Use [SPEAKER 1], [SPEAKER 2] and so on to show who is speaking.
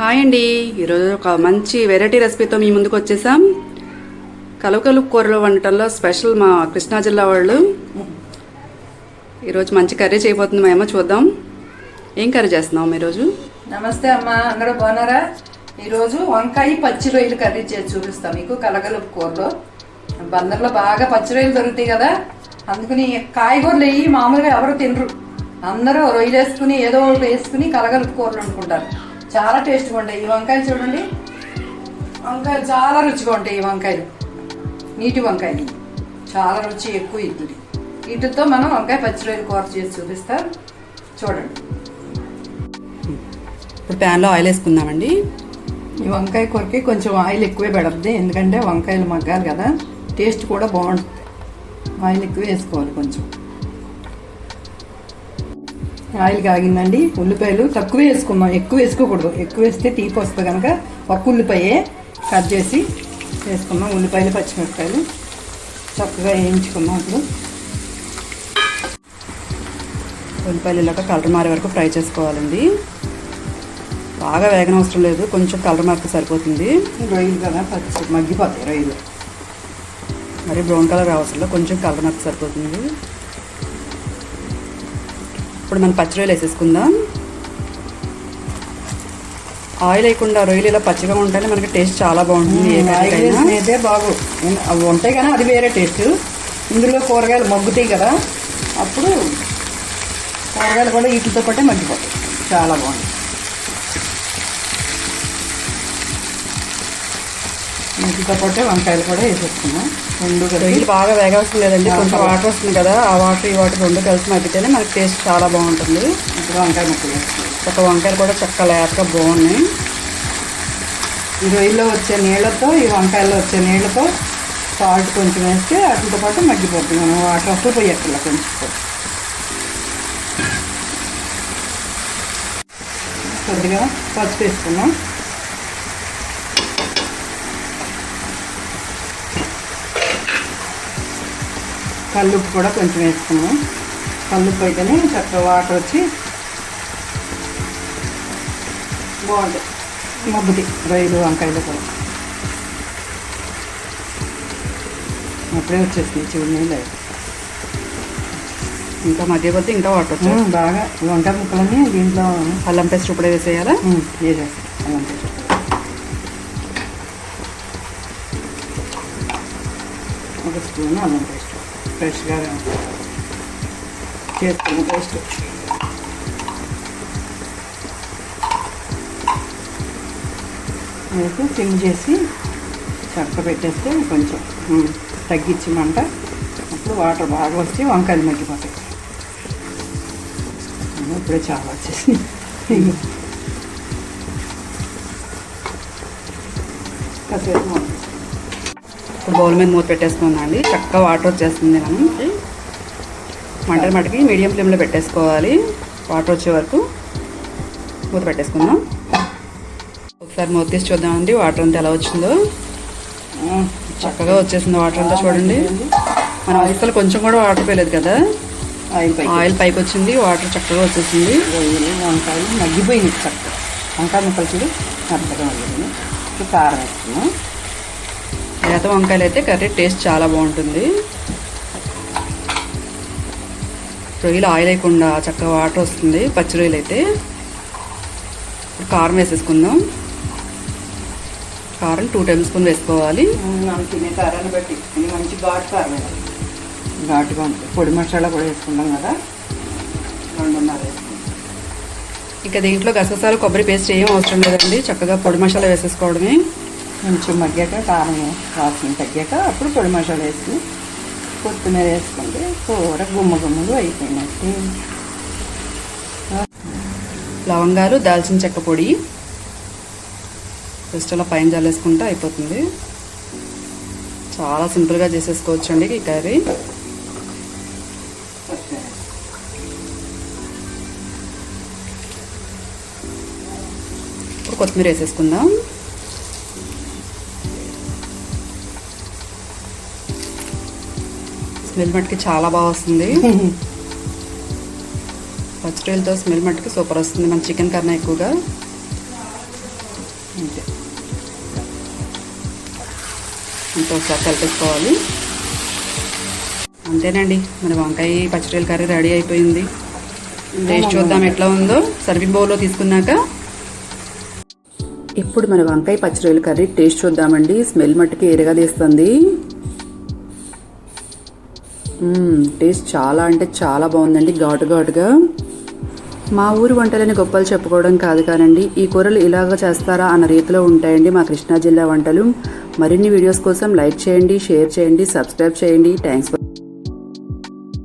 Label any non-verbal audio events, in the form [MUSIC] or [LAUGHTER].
[SPEAKER 1] Hi అండి. ఈరోజు ఒక మంచి వెరైటీ రెసిపీతో మీ ముందుకు వచ్చేసాం. కలువకలు కూరలు వండటంలో స్పెషల్ మా కృష్ణా జిల్లా వాళ్ళు. ఈరోజు మంచి కర్రీ చేయబోతుంది మేము చూద్దాం. ఏం కర్రీ చేస్తున్నాం ఈరోజు
[SPEAKER 2] నమస్తే అమ్మ అందరూ బాగున్నారా? ఈరోజు వంకాయ పచ్చి రొయ్యలు కర్రీ చేసి చూపిస్తాం మీకు కలగలుపు కూరలో. బందర్లో బాగా పచ్చి రొయ్యలు దొరుకుతాయి కదా అందుకని కాయగూరలు వేయి మామూలుగా ఎవరు తినరు. అందరూ రొయ్యలు వేసుకుని ఏదో ఒకటి వేసుకుని కలగలుపు కూరలు వండుకుంటారు. చాలా టేస్ట్గా ఉంటాయి ఈ వంకాయలు చూడండి. వంకాయలు చాలా రుచిగా ఉంటాయి ఈ వంకాయలు. నీటి వంకాయలు. చాలా రుచి ఎక్కువ ఇడ్లీ వీటితో మనం వంకాయ పచ్చిరొయ్యలు కూర చేసి చూపిస్తాం. చూడండి.
[SPEAKER 1] ఇప్పుడు ప్యాన్లో ఆయిల్ వేసుకుందామండి.
[SPEAKER 2] ఈ వంకాయ కూరకి కొంచెం ఆయిల్ ఎక్కువే పెడద్ది. ఎందుకంటే వంకాయలు మగ్గాలి కదా. టేస్ట్ కూడా బాగుంటుంది. ఆయిల్ ఎక్కువ వేసుకోవాలి కొంచెం. ఆయిల్ కాగిందండి. ఉల్లిపాయలు తక్కువ వేసుకుందాం ఎక్కువ వేసుకోకూడదు. ఎక్కువ వేస్తే తీపి వస్తుంది కనుక ఒక్క ఉల్లిపాయే కట్ చేసి వేసుకుందాం ఉల్లిపాయలు పచ్చిమిరపకాయలు చక్కగా వేయించుకుందాం ఇప్పుడు.
[SPEAKER 1] ఉల్లిపాయలు ఇలాగ కలర్ మారే వరకు ఫ్రై చేసుకోవాలండి. బాగా వేగన అవసరం లేదు. కొంచెం కలర్ మారితే సరిపోతుంది.
[SPEAKER 2] రొయ్యలు కదా పచ్చి మగ్గిపోతాయి రొయ్యలు.
[SPEAKER 1] మరి బ్రౌన్ కలర్ అవసరం కొంచెం కలర్ మారితే సరిపోతుంది. ఇప్పుడు మనం పచ్చి రొయ్యలు వేసేసుకుందాం. ఆయిల్ వేయకుండా రొయ్యలు ఇలా పచ్చిగా ఉంటేనే మనకి టేస్ట్ చాలా బాగుంటుంది.
[SPEAKER 2] వేసినైతే బాగు. అవి ఉంటాయి కానీ అది వేరే టేస్ట్. ఇందులో కూరగాయలు మగ్గుతాయి కదా అప్పుడు కూరగాయలు కూడా వీటితో పాటే మగ్గిపోతాయి. చాలా బాగుంది వీటితో పాటే వంకాయలు కూడా వేసేసుకున్నాం. రెండు కలిపి.
[SPEAKER 1] రొయ్యలు బాగా వేగవలసిన లేదండి కొంచెం వాటర్ వస్తుంది కదా ఆ వాటర్ ఈ వాటర్ రెండు కలిసి మగ్గితేనే మనకి టేస్ట్ చాలా బాగుంటుంది.
[SPEAKER 2] ఇప్పుడు వంకాయ ముక్కలు
[SPEAKER 1] ఒక వంకాయలు కూడా చక్కగా లేతగా బాగున్నాయి.
[SPEAKER 2] ఈ రొయ్యలో వచ్చే నీళ్ళతో ఈ వంకాయల్లో వచ్చే నీళ్ళతో సాల్ట్ కొంచెం వేస్తే వాటితో పాటు మగ్గిపోతుంది. మనం వాటర్ అసలు పోయక్కర్లా కొంచెం. కొద్దిగా పసుపు వేసుకున్నాం. కల్లుప్పు కూడా కొంచెం వేసుకున్నాం. కల్లుప్పు అయితేనే చక్కగా వాటర్ వచ్చి బాగుంటాయి. మగ్గుతాయి రొయ్యలు వంకాయలు కూడా. అప్పుడే వచ్చేసింది చూడు నీళ్ళు
[SPEAKER 1] ఇంకా మధ్య కొద్ది ఇంకా వాటర్ వచ్చాయి.
[SPEAKER 2] బాగా వంకాయ ముక్కలన్నీ దీంట్లో
[SPEAKER 1] అల్లం పేస్ట్ ఇప్పుడే వేసేయాలా?
[SPEAKER 2] వేసేస్తాం అల్లం పేస్ట్. ఒక స్పూన్ అల్లం పేస్ట్. ఫ్రెష్గా చేసుకున్న పేస్ట్ మీకు సిమ్ చేసి చక్క పెట్టేస్తే కొంచెం తగ్గించమంట అప్పుడు వాటర్ బాగా వచ్చి వంకాయలు మగ్గిపోతాయి. ఇప్పుడే చాలా వచ్చేసి. కాసేపు
[SPEAKER 1] ఇప్పుడు బౌల్ మీద మూత పెట్టేసుకుందాం అండి చక్కగా వాటర్ వచ్చేస్తుంది మనం మంటల మటుకి మీడియం ఫ్లేమ్లో పెట్టేసుకోవాలి. వాటర్ వచ్చే వరకు మూత పెట్టేసుకుందాం. ఒకసారి మూత తీసి చూద్దామండి వాటర్ అంతా ఎలా వచ్చిందో. చక్కగా వచ్చేసింది వాటర్ అంతా చూడండి. మనం అసలు కొంచెం కూడా వాటర్ పోయలేదు కదా.
[SPEAKER 2] ఆయిల్ పైకి
[SPEAKER 1] ఆయిల్ పైకి వచ్చింది వాటర్ చక్కగా వచ్చేసింది.
[SPEAKER 2] వంకాయలు మగ్గిపోయినాయి చక్కగా. వంకాయ ముక్కలు చూడు మెత్తగా ఇప్పుడు కారం వేసుకున్నాం
[SPEAKER 1] లేత వంకాయలు అయితే కర్రీ టేస్ట్ చాలా బాగుంటుంది. రొయ్యలు ఆయిల్ వేయకుండా చక్కగా వాటర్ వస్తుంది పచ్చి రొయ్యలు అయితే. కారం వేసేసుకుందాం. కారం టూ టేబుల్ స్పూన్ వేసుకోవాలి.
[SPEAKER 2] మనం తినే కారాన్ని బట్టి. ఇది మంచి ఘాటు కారం ఘాటుగా ఉంటుంది పొడి మసాలా కూడా వేసుకుంటాం కదా. రెండున్నర
[SPEAKER 1] ఇంకా దీంట్లో గసగసాలు కొబ్బరి పేస్ట్ ఏం అవసరం లేదండి. చక్కగా పొడి మసాలా వేసేసుకోవడమే.
[SPEAKER 2] కొంచెం మగ్గాక కారం వాసన తగ్గాక అప్పుడు పొడి మసాలా వేసుకుని కొత్తిమీర వేసుకుంటే కూర గుమ్మ గుమ్మలు అయిపోయినట్టు.
[SPEAKER 1] లవంగాలు దాల్చిన చెక్క పొడి. జస్ట్ అలా పైన జల్లేసుకుంటే అయిపోతుంది. చాలా సింపుల్గా చేసేసుకోవచ్చు అండి ఈ కర్రీ. ఇప్పుడు కొత్తిమీర వేసేసుకుందాం. స్మెల్ మట్టుకి చాలా బాగా వస్తుంది. [LAUGHS] పచ్చిరొయ్యలతో స్మెల్ మట్టుకి సూపర్ వస్తుంది మన చికెన్ కన్నా ఎక్కువగా. అంతే కలిపేసుకోవాలి. అంతేనండి మన వంకాయ పచ్చిరొయ్యల కర్రీ రెడీ అయిపోయింది. టేస్ట్ చూద్దాం ఎట్లా ఉందో. సర్వింగ్ బౌల్లో తీసుకున్నాక. ఇప్పుడు మన వంకాయ పచ్చిరొయ్యల కర్రీ టేస్ట్ చూద్దామండి. స్మెల్ మట్టుకి ఎరగా తీస్తుంది టేస్ట్ చాలా అంటే చాలా బాగుందండి ఘాటు ఘాటుగా. మా ఊరు వంటలని గొప్పలు చెప్పుకోవడం కాదు కానండి ఈ కూరలు ఇలాగ చేస్తారా అన్న రీతిలో ఉంటాయండి మా కృష్ణా జిల్లా వంటలు. మరిన్ని వీడియోస్ కోసం లైక్ చేయండి షేర్ చేయండి సబ్స్క్రైబ్ చేయండి. థ్యాంక్స్